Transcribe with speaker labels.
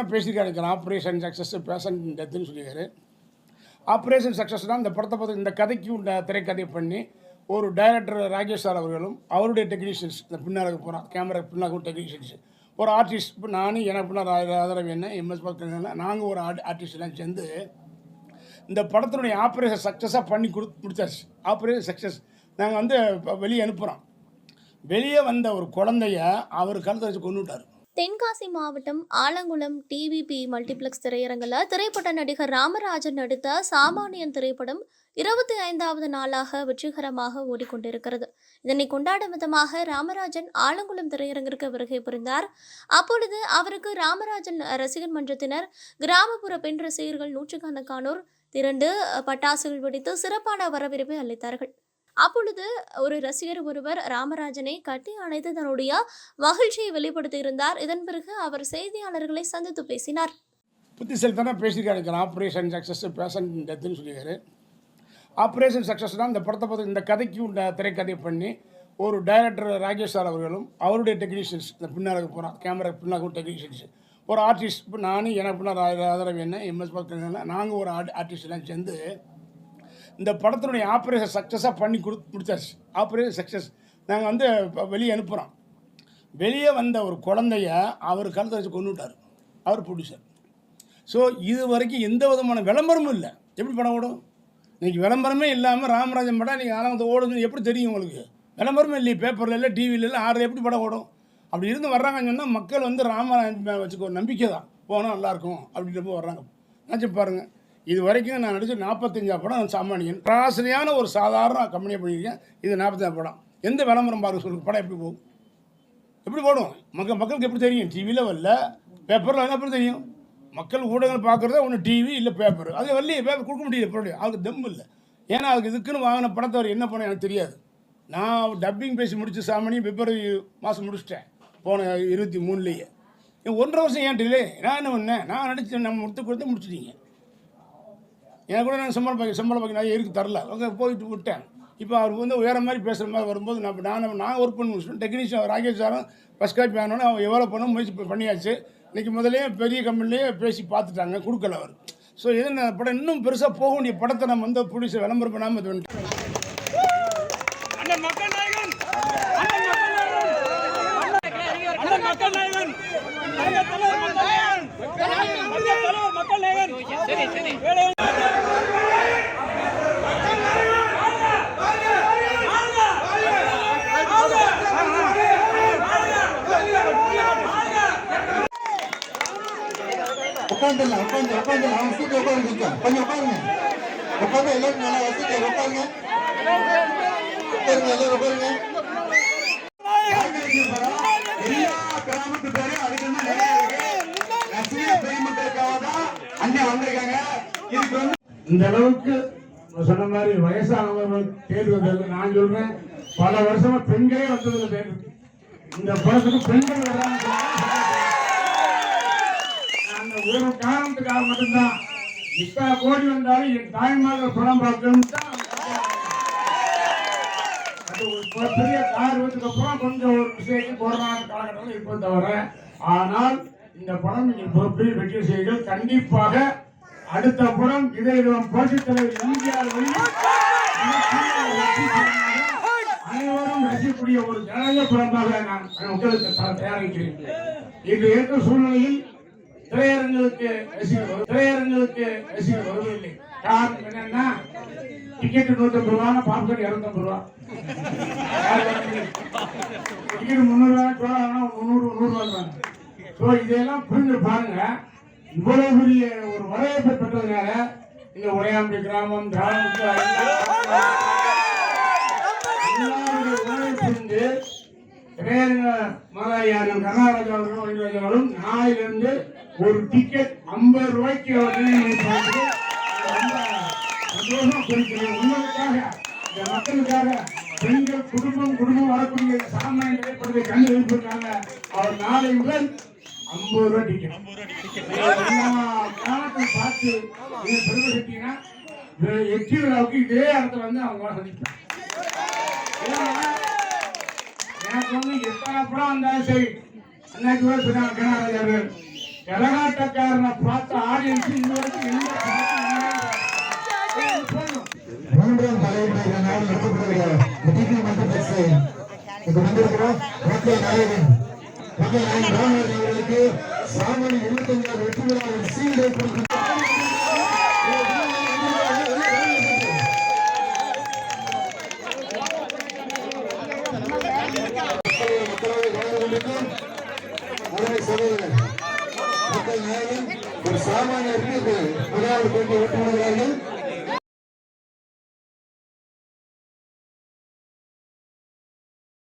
Speaker 1: தான் பேசியிருக்காரு operation success fashion டெத்துன்னு சொல்லியிருக்காரு. ஆப்ரேஷன் சக்ஸஸ்னால் இந்த படத்தை பார்த்து இந்த கதைக்கு உண்ட திரைக்கதை பண்ணி ஒரு டைரக்டர் ராகேஷ் சார் அவர்களும் அவருடைய டெக்னீஷியன்ஸ் இந்த பின்னாடி போகிறான் கேமரா பின்னாக்கும் டெக்னீஷியன்ஸ் ஒரு ஆர்டிஸ்ட் இப்போ நானும் எனக்கு பின்னால் ஆதரவு என்ன எம்எஸ் பக்கம் நாங்கள் ஒரு ஆர்ட் ஆர்டிஸ்ட்லாம் சேர்ந்து இந்த படத்தினுடைய ஆப்ரேஷன் சக்ஸஸாக பண்ணி கொடு முடிச்சாச்சு. ஆப்ரேஷன் சக்ஸஸ் நாங்கள் வந்து வெளியே அனுப்புகிறோம் வெளியே வந்த ஒரு குழந்தைய அவர் கழுத்தை வச்சு கொண்டு விட்டார்
Speaker 2: தென்காசி மாவட்டம் ஆலங்குளம் டிவிபி மல்டிபிளெக்ஸ் திரையரங்கில் திரைப்பட நடிகர் ராமராஜன் நடித்த சாமானியன் திரைப்படம் இருபத்தி ஐந்தாவது நாளாக வெற்றிகரமாக ஓடிக்கொண்டிருக்கிறது. இதனை கொண்டாடும் விதமாக ராமராஜன் ஆலங்குளம் திரையரங்கிற்கு வருகை புரிந்தார். அப்பொழுது அவருக்கு ராமராஜன் ரசிகர் மன்றத்தினர் கிராமப்புற பெண் ரசிகர்கள் நூற்றுக்கணக்கானோர் திரண்டு பட்டாசுகள் வெடித்து சிறப்பான வரவேற்பை அளித்தார்கள். அப்பொழுது ஒரு ரசிகர் ஒருவர் ராமராஜனை கட்டி அணைத்து தன்னுடைய மகிழ்ச்சியை வெளிப்படுத்தியிருந்தார். இதன் பிறகு அவர் செய்தியாளர்களை சந்தித்து பேசினார்.
Speaker 1: புத்திசலித்தனம் பேசியிருக்காரு ஆப்ரேஷன் சக்ஸஸ் பேஷன் டெத்துன்னு சொல்லியிருக்காரு. ஆப்ரேஷன் சக்ஸஸ் தான் இந்த படத்தை பார்த்து இந்த கதைக்கு உண்ட திரைக்கதை பண்ணி ஒரு டைரக்டர் ராகேஷ் சார் அவர்களும் அவருடைய டெக்னீஷியன்ஸ் இந்த பின்னாடி போகிறான் கேமரா பின்னாக்கும் டெக்னீஷியன்ஸ் ஒரு ஆர்டிஸ்ட் இப்போ நானும் எனக்கு பின்னால் ஆதரவு என்ன எம்எஸ் பக்கம் நாங்கள் ஒரு ஆர்ட் ஆர்டிஸ்ட்லாம் சேர்ந்து இந்த படத்தினுடைய ஆப்ரேஷன் சக்ஸஸாக பண்ணி கொடு முடிச்சாச்சு ஆப்ரேஷன் சக்ஸஸ் நாங்கள் வந்து இப்போ வெளியே அனுப்புகிறோம் வெளியே வந்த ஒரு குழந்தைய அவர் கழுத்தை வச்சு கொண்டு விட்டார். அவர் ப்ரொடியூசர் ஸோ இது வரைக்கும் எந்த விதமான விளம்பரமும் இல்லை. எப்படி படம் ஓடும்? இன்றைக்கி விளம்பரமே இல்லாமல் ராமராஜன் படம் நீங்கள் ஆலமத்தை ஓடுதுன்னு எப்படி தெரியும் உங்களுக்கு? விளம்பரமே இல்லையே பேப்பரில் இல்லை டிவியில் இல்லை ஆறு எப்படி படம் ஓடும்? அப்படி இருந்து வர்றாங்கன்னு சொன்னால் மக்கள் வந்து ராமராஜன் வச்சுக்கோ ஒரு நம்பிக்கை தான் போனால் நல்லாயிருக்கும் அப்படின்ற போது வர்றாங்க. நினச்சி பாருங்கள் இது வரைக்கும் நான் நடித்த நாற்பத்தஞ்சா படம் சாமானியன். ராசனையான ஒரு சாதாரண கம்பெனியை பண்ணியிருக்கேன். இது நாற்பத்தஞ்சா படம். எந்த விளம்பரம் பாருங்க சொல்லுங்கள் படம் எப்படி போகும்? எப்படி போடும்? மக்கள் மக்களுக்கு எப்படி தெரியும்? டிவியில் வரல. பேப்பரில் எப்படி தெரியும்? மக்கள் ஊடகங்கள் பார்க்குறத ஒன்று டிவி இல்லை பேப்பர் அது வரலையே பேப்பர் கொடுக்க முடியல பொருள் அதுக்கு தெம்பு இல்லை. ஏன்னா அதுக்கு இதுக்குன்னு வாங்கின படத்தை அவர் என்ன பண்ண எனக்கு தெரியாது. நான் டப்பிங் பேசி முடிச்சு சாமணி பிப்ரவரி மாதம் முடிச்சிட்டேன். போன இருபத்தி மூணுலேயே. ஒன்றரை வருஷம் ஏன் டிலே நான் என்ன பண்ணேன்? நான் நடிச்சு நம்ம முடித்து கொடுத்து முடிச்சிட்டீங்க. எனக்கு கூட நான் சம்பளம் பாக்கி சம்பளம் பாக்கி நான் இருக்கு தரல அவங்க போயிட்டு விட்டேன் இப்போ அவர் வந்து வேறு மாதிரி பேசுகிற மாதிரி வரும்போது நான் நான் நான் ஒர்க் பண்ணி டெக்னீஷியன் ராகேஷ் சாரும் ஃபஸ்ட் கிளாஸ் வேணும்னு அவன் எவ்வளோ பண்ண முயற்சி பண்ணியாச்சு இன்றைக்கி முதலே பெரிய கம்பெனிலேயே பேசி பார்த்துட்டாங்க கொடுக்கல அவர் ஸோ இது படம் இன்னும் பெருசாக போக வேண்டிய படத்தை நம்ம வந்து ப்ரொடியூசர் விளம்பரம் பண்ணாமல் இது
Speaker 3: வந்துட்டு மக்கள் நாயகன் அண்ணன் மக்கள் நாயகன் மனித தலைவர் மக்கள் நாயகன் மனித தலைவர் மக்கள் நாயகன் சரி சரி
Speaker 4: உட்காந்துடலாம் உட்காந்து உட்காந்துடலாம் அவங்க சீட்டு உட்காருங்க கொஞ்சம் உட்காருங்க உட்காந்து எல்லாரும் நல்லா வசதி உட்காருங்க உட்காருங்க எல்லாரும் உட்காருங்க எல்லா கிராமத்து பேரும் அதுக்கு வந்து நிறைய இருக்கு பெருமக்களுக்காக தான் அண்ணன் வந்திருக்காங்க இதுக்கு வந்து
Speaker 1: இந்த அளவுக்கு சொன்ன மாதிரி வயசானவர்கள் தேர்வு நான் சொல்றேன். பல வருஷமா பெண்களே வந்ததுல தேர்வு. இந்த படத்துக்கு பெண்கள் வர்றாங்க. அந்த ஒரு காரணத்துக்காக மட்டும்தான். இத்தனை கோடி வந்தாலும் என் தாய்மார்கள் படம் பார்க்கணும் தான் அது ஒரு பெரிய ஆர்வத்துக்கு அப்புறம் கொஞ்சம் ஒரு விஷயத்தை கொரோனா காலகட்டத்தில் இப்போ தவிர ஆனால் இந்த படம் நீங்கள் பொறுப்பில் வெற்றி செய்யுங்கள். கண்டிப்பாக அடுத்த படம் இதை புரட்சித் தலைவர் எம்ஜிஆர் அனைவரும் ரசிக்கக்கூடிய ஒரு ஜனநாயக படமாக நான் உங்களுக்கு தயாரிக்கிறேன் இன்று ஏற்ற சூழ்நிலையில் திரையரங்களுக்கு ரசிகர் வரு- திரையரங்களுக்கு ரசிகர் வருவதில்லை காரணம் என்னன்னா டிக்கெட் நூற்றம்பது ரூபா பாப்கார்ன் இரநூத்தம்பது ரூபா. டிக்கெட் முந்நூறு முந்நூறு நூறுரூவா தாங்க ஸோ இதெல்லாம் புரிஞ்சு பாருங்க. இவ்வளவு பெரிய ஒரு வரவேற்பை பெற்றதுனால இந்த உடையாம்பி கிராமம் கிராமத்து எல்லாருடைய உணவை புரிந்து திரையரங்க முதலாளியாரும் கர்நாடகா அவர்களும் வைராஜாவும் ஒரு டிக்கெட் ஐம்பது ரூபாய்க்கு அவர்கள் குறிக்கிறேன் உங்களுக்காக இந்த மக்களுக்காக பெண்கள் குடும்பம் குடும்பம் வரக்கூடிய சாமானிய திரைப்படத்தை கண்டு வைப்பதற்காக அவர் நாளை முதல் ஐம்பது ரூபாய் டிக்கெட் காலத்தை பார்த்து நீங்க பெருமைப்பட்டீங்கன்னா செஞ்சீங்கன்னா விழாவுக்கு இதே இடத்துல வந்து அவங்க சந்திப்பேன் எனக்கு வந்து எத்தனை படம் வந்தாலும் சரி அன்னைக்கு கூட சொன்னாங்க கனகராஜர் கரகாட்டக்காரனை பார்த்த ஆடியன்ஸ் இன்ன
Speaker 5: மூன்றாம் தலைமுறையினால் நடத்தப்படுகிற டிபி மல்டிபிளெக்ஸ் இங்கு வந்திருக்கிறோம் நாயகன் நாயகன் அவர்களுக்கு வெற்றி விழாவில் சீல்டை கொடுக்கும் மக்கள் நாயகன் ஒரு சாமானியருக்கு முதலாவது போட்டி விட்டு விடுகிறார்கள்